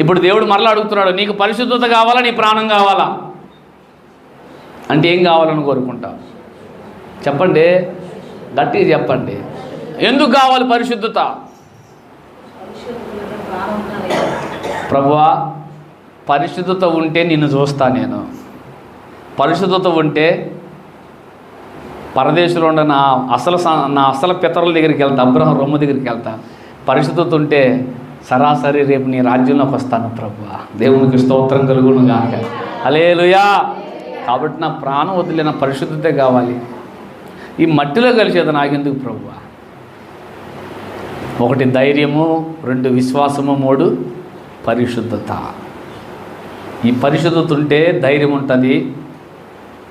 ఇప్పుడు దేవుడు మరలా అడుగుతున్నాడు నీకు పరిశుద్ధత కావాలా? నీ ప్రాణం కావాలా? అంటే ఏం కావాలని కోరుకుంటావు చెప్పండి. గట్టిగా చెప్పండి. ఎందుకు కావాలి పరిశుద్ధత? ప్రభువా పరిశుద్ధత ఉంటే నిన్ను చూస్తా నేను. పరిశుద్ధత ఉంటే పరదేశంలో ఉన్న నా అసలు స- నా అసలు పితరుల దగ్గరికి వెళ్తా అబ్రహం రొమ్మ దగ్గరికి వెళ్తా. పరిశుద్ధత ఉంటే సరాసరి రేపు నీ రాజ్యంలోకి వస్తాను ప్రభు. దేవునికి స్తోత్రం కలుగును గాక. అలేలుయా కాబట్టి నా ప్రాణం వదిలిన పరిశుద్ధతే కావాలి. ఈ మట్టిలో కలిసేది నాకెందుకు ప్రభు? ఒకటి ధైర్యము రెండు విశ్వాసము మూడు పరిశుద్ధత. ఈ పరిశుద్ధత ఉంటే ధైర్యం ఉంటుంది.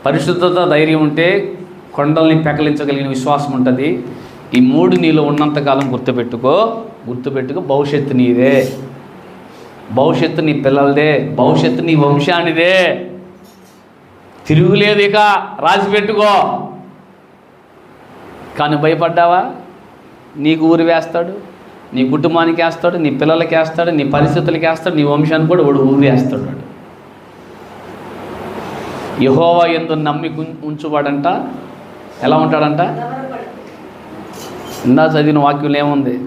పరిశుద్ధత ధైర్యం ఉంటే కొండల్ని పెకలించగలిగిన విశ్వాసం ఉంటుంది. ఈ మూడు నీలో ఉన్నంతకాలం గుర్తుపెట్టుకో. గుర్తుపెట్టుకో భవిష్యత్తు నీదే. భవిష్యత్తు నీ పిల్లలదే భవిష్యత్తు నీ వంశానిదే. తిరుగులేదు ఇక రాసి పెట్టుకో. కానీ భయపడ్డావా? నీకు ఊరు వేస్తాడు నీ కుటుంబానికి వేస్తాడు నీ పిల్లలకి వేస్తాడు నీ పరిస్థితులకి వేస్తాడు నీ వంశానికి కూడా వాడు ఊరు వేస్తాడు వాడు. యహోవా ఎందు నమ్మి ఉంచువాడంట. ఎలా ఉంటాడంట? ఇందా చదివిన వాక్యం ఏముంది?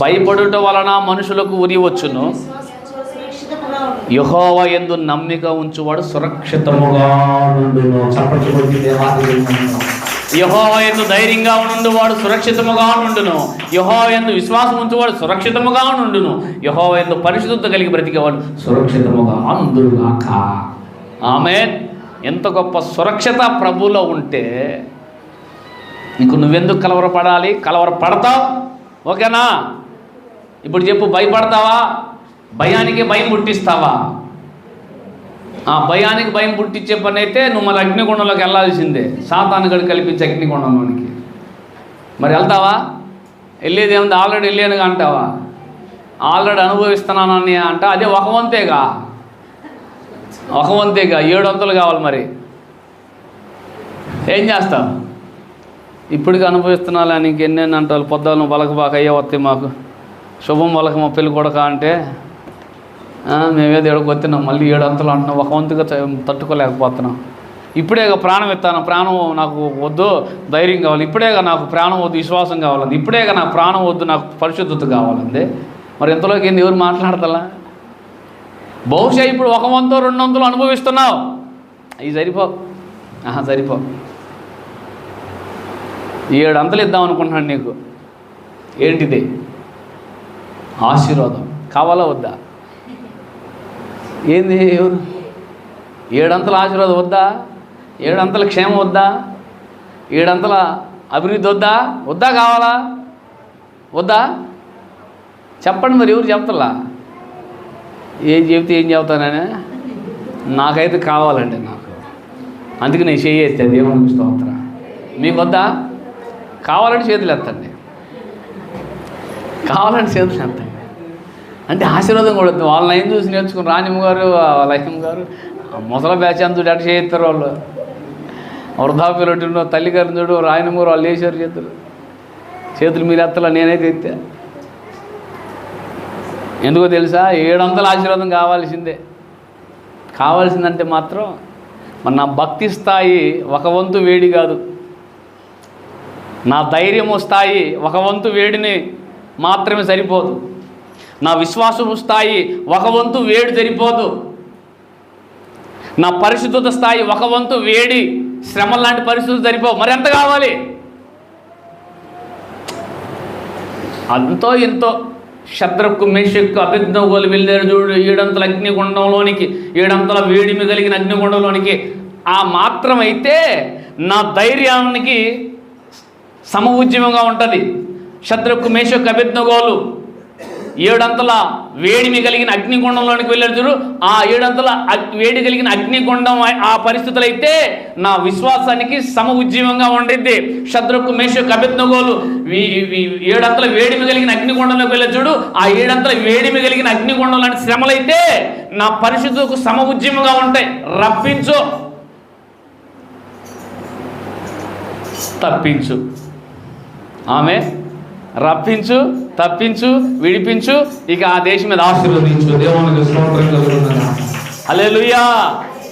భయపడుట వలన మనుషులకు ఉరి వచ్చును. యహోవా ఎందు నమ్మిక ఉంచువాడు సురక్షితముగా యహోవ ఎందు ధైర్యంగా ఉండువాడు సురక్షితముగా ఉండును. యహోవా ఎందు విశ్వాసం ఉంచువాడు సురక్షితముగా ఉండును. యహోవ ఎందు పరిశుద్ధత కలిగి బ్రతికేవాడు సురక్షితముగా ఉండుగాక ఆమె ఎంత గొప్ప సురక్షిత ప్రభులో ఉంటే నీకు నువ్వెందుకు కలవరపడాలి? కలవరపడతావు? ఓకేనా? ఇప్పుడు చెప్పు భయపడతావా? భయానికి భయం పుట్టిస్తావా? ఆ భయానికి భయం పుట్టించే పని అయితే నువ్వు మళ్ళీ అగ్నిగుండంలోకి వెళ్ళాల్సిందే. సాతానుగడు కల్పించే అగ్నిగుండంలోనికి మరి వెళ్తావా? వెళ్ళేది ఏముంది? ఆల్రెడీ వెళ్ళానుగా అంటావా? ఆల్రెడీ అనుభవిస్తున్నానని అంట. అదే ఒక వంతేగా ఒక వంతేగా ఏడు వంతులు కావాలి మరి. ఏం చేస్తావు? ఇప్పటికి అనుభవిస్తున్నా నీకు ఎన్నెన్ని అంటారు? పొద్దున్న పలకబాక అయ్యే వస్తాయి మాకు. శుభం వలక మా పెళ్ళి కొడక అంటే "ఆ, మేమేదో ఏడుకు మళ్ళీ ఏడు అంతలు అంటున్నాం. ఒక వంతుగా తట్టుకోలేకపోతున్నాం. ఇప్పుడేగా ప్రాణం ఇస్తాను ప్రాణం నాకు వద్దు ధైర్యం కావాలి. ఇప్పుడేగా నాకు ప్రాణం వద్దు విశ్వాసం కావాలండి ఇప్పుడేగా నాకు ప్రాణం వద్దు నాకు పరిశుద్ధత కావాలంది. మరి ఇంతలోకి ఏంది ఎవరు మాట్లాడతలా? బహుశా ఇప్పుడు ఒక వంతో రెండు వంతులు అనుభవిస్తున్నావు. అవి సరిపో. ఆహా సరిపో. ఏడు అంతలు ఇద్దాం అనుకుంటున్నాను నీకు. ఏంటిది? ఆశీర్వాదం. కావాలా వద్దా? ఏంది ఎవరు? ఏడంతల ఆశీర్వాదం వద్దా? ఏడంతల క్షేమం వద్దా? ఏడంతల అభివృద్ధి వద్దా? వద్దా కావాలా? వద్దా? చెప్పండి మరి ఎవరు చెప్తలా? ఏం చెబితే ఏం చెబుతానని నాకైతే కావాలండి నాకు. అందుకే నేను చేయి దేవుని స్తోత్ర. మీకు వద్దా? కావాలంటే చేతులు ఎత్తండి. కావాలంటే చేతులు ఎత్తండి. అంటే ఆశీర్వాదం కూడా వాళ్ళ వాళ్ళని ఏం చూసి నేర్చుకుని రాణిమ్మ గారు లక్ష్మి గారు ఆ ముసల బ్యాచ్ అంతా అటు చేయిస్తారు వాళ్ళు. వృద్ధాప్యులు తల్లి గారిని చూడు రాయనమ్మ గారు వాళ్ళు వేసారు చేతులు. చేతులు మీరు ఎత్తలా? నేనైతే ఎత్తా. ఎందుకో తెలుసా? ఏడొందల ఆశీర్వాదం కావాల్సిందే. కావాల్సిందంటే మాత్రం మన భక్తి స్థాయి ఒక వంతు వేడి కాదు. నా ధైర్యము స్థాయి ఒక వంతు వేడిని మాత్రమే సరిపోదు. నా విశ్వాసము స్థాయి ఒక వంతు వేడి సరిపోదు. నా పరిశుద్ధత స్థాయి ఒక వంతు వేడి శ్రమ లాంటి పరిస్థితులు సరిపోవు. మరి ఎంత కావాలి? అంతో ఎంతో శత్రుకు మేషక్కు అభిజ్ఞోగోలు వెళ్ళారు చూడు ఏడంతల అగ్నిగుండంలోనికి ఏడంతల వేడిమి కలిగిన అగ్నిగుండంలోనికి. ఆ మాత్రమైతే నా ధైర్యానికి సమ ఉద్యమంగా ఉంటుంది. శత్రుకు మేషక్కు అభిజ్ఞోగోలు ఏడంతల వేడిమి కలిగిన అగ్నిగుండంలోనికి వెళ్ళారు చూడు. ఆ ఏడంతల వేడి కలిగిన అగ్నిగుండం ఆ పరిస్థితులు అయితే నా విశ్వాసానికి సమ ఉజ్జీవంగా ఉండిద్ది. శత్రుకు మేషకు అభిజ్ఞగోలు ఏడంతల వేడిమి కలిగిన అగ్నిగుండంలోకి వెళ్ళారు చూడు. ఆ ఏడంతల వేడిమి కలిగిన అగ్నిగుండం లాంటి శ్రమలైతే నా పరిస్థితులకు సమ ఉద్యమంగా ఉంటాయి. రప్పించు. తప్పించు. ఆమె రప్పించు తప్పించు విడిపించు ఇక ఆ దేశం మీద ఆశీర్వదించు. దేవునికి స్తోత్రం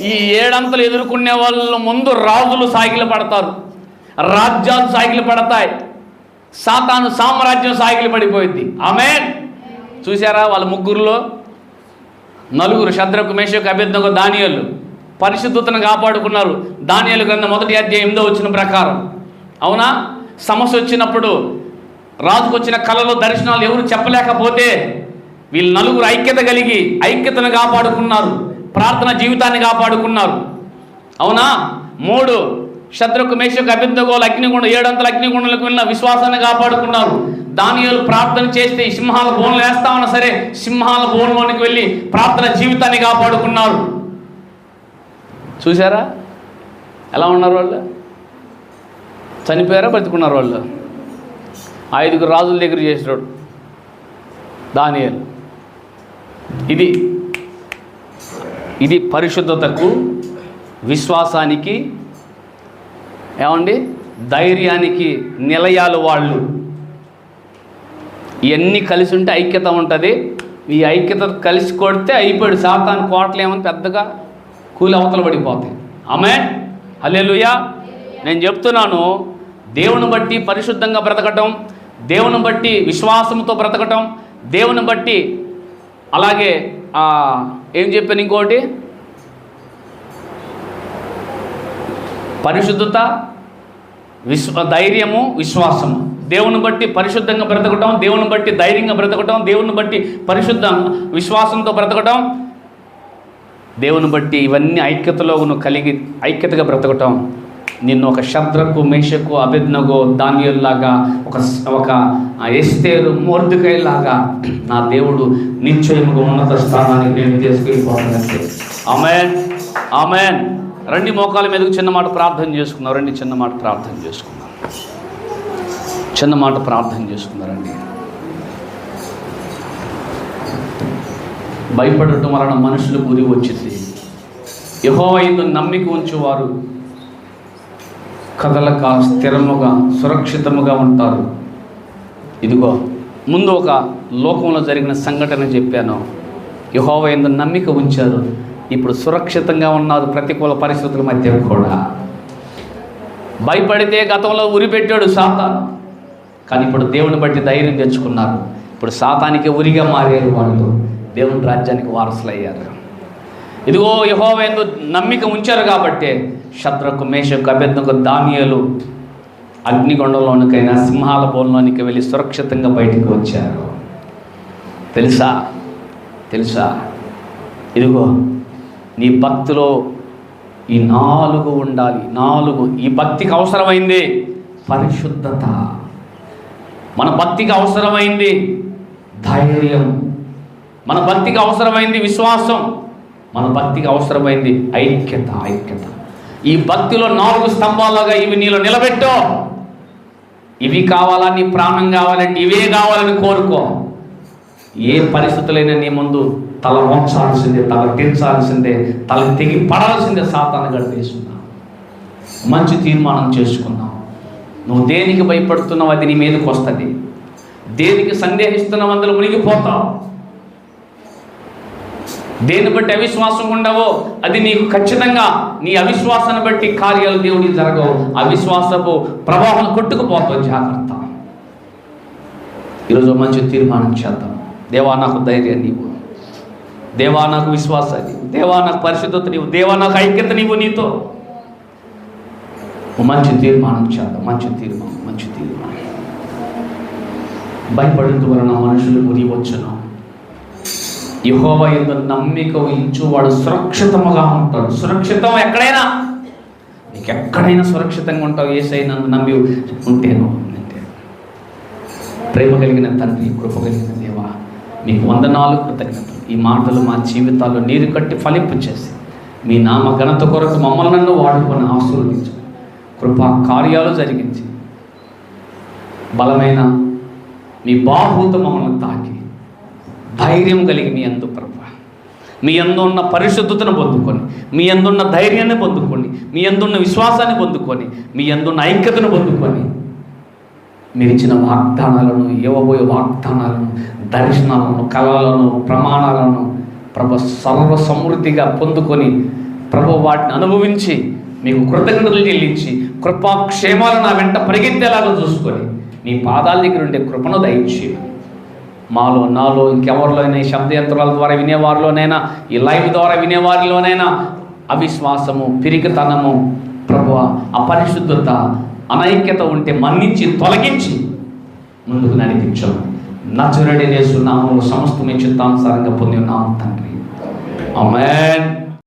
ఈ ఏడంతలు ఎదుర్కొనే వాళ్ళు ముందు రాజులు సాగిలు పడతారు. రాజ్యాలు సాగిలు పడతాయి. సాతాను సామ్రాజ్యం సాగిలు పడిపోయింది. ఆమె చూసారా వాళ్ళ ముగ్గురులో? నలుగురు శద్రకు మేషకు అభ్యర్థకు దానియలు. పరిశుద్ధతను కాపాడుకున్నారు. దానియలు గ్రంథం మొదటి అధ్యాయం ఎనిమిదో వచ్చిన ప్రకారం. అవునా? సమస్య వచ్చినప్పుడు రాజుకు వచ్చిన కళలో దర్శనాలు ఎవరు చెప్పలేకపోతే వీళ్ళు నలుగురు ఐక్యత కలిగి ఐక్యతను కాపాడుకున్నారు ప్రార్థన జీవితాన్ని కాపాడుకున్నారు. అవునా? మూడు శత్రుకు మేషకు అభ్యంతగోలు అగ్నిగుండ ఏడంతల అగ్నిగుండలకు వెళ్ళిన విశ్వాసాన్ని కాపాడుకున్నారు. దానియాలు ప్రార్థన చేస్తే సింహాల బోన్లు వేస్తామన్నా సరే సింహాల బోన్లోనికి వెళ్ళి ప్రార్థన జీవితాన్ని కాపాడుకున్నారు. చూసారా ఎలా ఉన్నారు వాళ్ళు? చనిపోయారా బతుకున్నారు వాళ్ళు? ఐదుగురు రాజుల దగ్గర చేసినాడు దానియాలు. ఇది ఇది పరిశుద్ధతకు విశ్వాసానికి ఏమండి? ధైర్యానికి నిలయాలు వాళ్ళు. ఇవన్నీ కలిసి ఉంటే ఐక్యత ఉంటుంది. ఈ ఐక్యత కలిసి కొడితే అయిపోయాడు. సాతాను కోటలు ఏమని పెద్దగా కూలి అవతల పడిపోతాయి. ఆమె హల్లెలూయా? నేను చెప్తున్నాను దేవుని బట్టి పరిశుద్ధంగా బ్రతకటం దేవుని బట్టి విశ్వాసంతో బ్రతకటం దేవుని బట్టి అలాగే ఏం చెప్పాను ఇంకోటి? పరిశుద్ధత విశ్వ ధైర్యము విశ్వాసము. దేవుని బట్టి పరిశుద్ధంగా బ్రతకటం దేవుని బట్టి ధైర్యంగా బ్రతకటం దేవుని బట్టి పరిశుద్ధ విశ్వాసంతో బ్రతకటం దేవుని బట్టి ఇవన్నీ ఐక్యతలో కలిగి ఐక్యతగా బ్రతకటం. నిన్ను ఒక శబ్దకు మేషకు అభిజ్ఞగో దానియల్లాగా ఒక ఒక ఎస్తేరు మోర్దుకైలాగా నా దేవుడు నిశ్చయముగా ఉన్నత స్థానానికి నేను తీసుకెళ్ళిపోతానంటే అమెన్ అమెన్ రెండు మోకాల మీదకు చిన్న మాట ప్రార్థన చేసుకుందాం. రండి చిన్న మాట ప్రార్థన చేసుకుందాం. చిన్న మాట ప్రార్థన చేసుకున్నారండి భయపడటం వలన మనుషులు గురి వచ్చింది. యహో ఇందు నమ్మిక ఉంచేవారు. కదలక స్థిరముగా సురక్షితముగా ఉంటారు. ఇదిగో ముందు ఒక లోకంలో జరిగిన సంఘటన చెప్పాను. యహోవ ఎందు నమ్మిక ఉంచారు. ఇప్పుడు సురక్షితంగా ఉన్నారు ప్రతికూల పరిస్థితుల మధ్య కూడా. భయపడితే గతంలో ఉరిపెట్టాడు సాతాను. కానీ ఇప్పుడు దేవుని బట్టి ధైర్యం తెచ్చుకున్నారు. ఇప్పుడు సాతానికి ఉరిగా మారారు వాళ్ళు. దేవుని రాజ్యానికి వారసులయ్యారు. ఇదిగో యహోవేందు నమ్మిక ఉంచారు కాబట్టి శత్రుకు మేషకు అభ్యర్థకు దానియలు అగ్నిగొండంలోనికైనా సింహాల బోల్లోనికి వెళ్ళి సురక్షితంగా బయటికి వచ్చారు. తెలుసా? తెలుసా? ఇదిగో నీ భక్తిలో ఈ నాలుగు ఉండాలి. నాలుగు. ఈ భక్తికి అవసరమైంది పరిశుద్ధత. మన భక్తికి అవసరమైంది ధైర్యం. మన భక్తికి అవసరమైంది విశ్వాసం. మన భక్తికి అవసరమైంది ఐక్యత ఐక్యత. ఈ భక్తిలో నాలుగు స్తంభాలుగా ఇవి నీలో నిలబెట్టో. ఇవి కావాలా? నీ ప్రాణం కావాలంటే ఇవే కావాలని కోరుకో. ఏ పరిస్థితులైనా నీ ముందు తల వంచాల్సిందే తల తెంచాల్సిందే తల తెగి పడాల్సిందే సాతాను గడిపేసుకున్నావు మంచి తీర్మానం చేసుకున్నావు నువ్వు దేనికి భయపడుతున్నావు అది నీ మీదకి వస్తుంది. దేనికి సందేహిస్తున్నావు అందులో మునిగిపోతావు. దేని బట్టి అవిశ్వాసం ఉండవో అది నీకు ఖచ్చితంగా నీ అవిశ్వాసాన్ని బట్టి కార్యాలు దేవుడికి జరగవు. అవిశ్వాసపు ప్రభావం కొట్టుకుపోతావు జాగ్రత్త. ఈరోజు మంచి తీర్మానం చేద్దాం. దేవా నాకు ధైర్యం నీవు. దేవా నాకు విశ్వాసాన్ని నీవు. దేవా నాకు పరిశుద్ధత నీవు. దేవా నాకు ఐక్యత నీవు నీతో. మంచి తీర్మానం చేద్దాం. మంచి తీర్మానం మంచి తీర్మానం. భయపడేందు వలన మనుషులు మునివచ్చును యహోవ ఎందు నమ్మిక వాడు సురక్షితముగా ఉంటాడు. సురక్షితం ఎక్కడైనా? నీకు ఎక్కడైనా సురక్షితంగా ఉంటావు ఏసై నన్ను నమ్మి ఉంటేను అంటే ప్రేమ కలిగిన తండ్రి కృప కలిగిన దేవా మీకు వందనాలు కృతజ్ఞతలు. ఈ మాటలు మా జీవితాల్లో నీరు కట్టి ఫలింపు చేసి మీ నామ ఘనత కొరకు మమ్మల్ని నన్ను వాడుకొని ఆశీర్వదించు. కృపా కార్యాలు జరిగించి బలమైన మీ బాహూత మమ్మల్ని తాకి. ధైర్యం కలిగి మీ అందు ప్రభు. మీ అందున్న పరిశుద్ధతను పొందుకొని మీ అందున్న ధైర్యాన్ని పొందుకొని మీ అందున్న విశ్వాసాన్ని పొందుకొని మీ అందున్న ఐక్యతను పొందుకొని మీరు ఇచ్చిన వాగ్దానాలను ఇవ్వబోయే వాగ్దానాలను దర్శనాలను కళలను ప్రమాణాలను ప్రభ సర్వ సమృద్ధిగా పొందుకొని ప్రభు వాటిని అనుభవించి మీకు కృతజ్ఞతలు చెల్లించి కృపాక్షేమాలు నా వెంట పరిగెత్తేలాగా చూసుకొని మీ పాదాల దగ్గర ఉండే కృపను దయచేయండి మాలో నాలో ఇంకెవరిలో అయినా ఈ శబ్ద యంత్రాల ద్వారా వినేవారిలోనైనా ఈ లైవ్ ద్వారా వినేవారిలోనైనా అవిశ్వాసము పిరికితనము ప్రభు అపరిశుద్ధత అనైక్యత ఉంటే మన్నించి తొలగించి ముందుకు నడిపించాము నచ్చరడి నేసు నామంలో సమస్తమే చిత్తానుసారంగా పొంది ఉన్నాము తండ్రి. అమెన్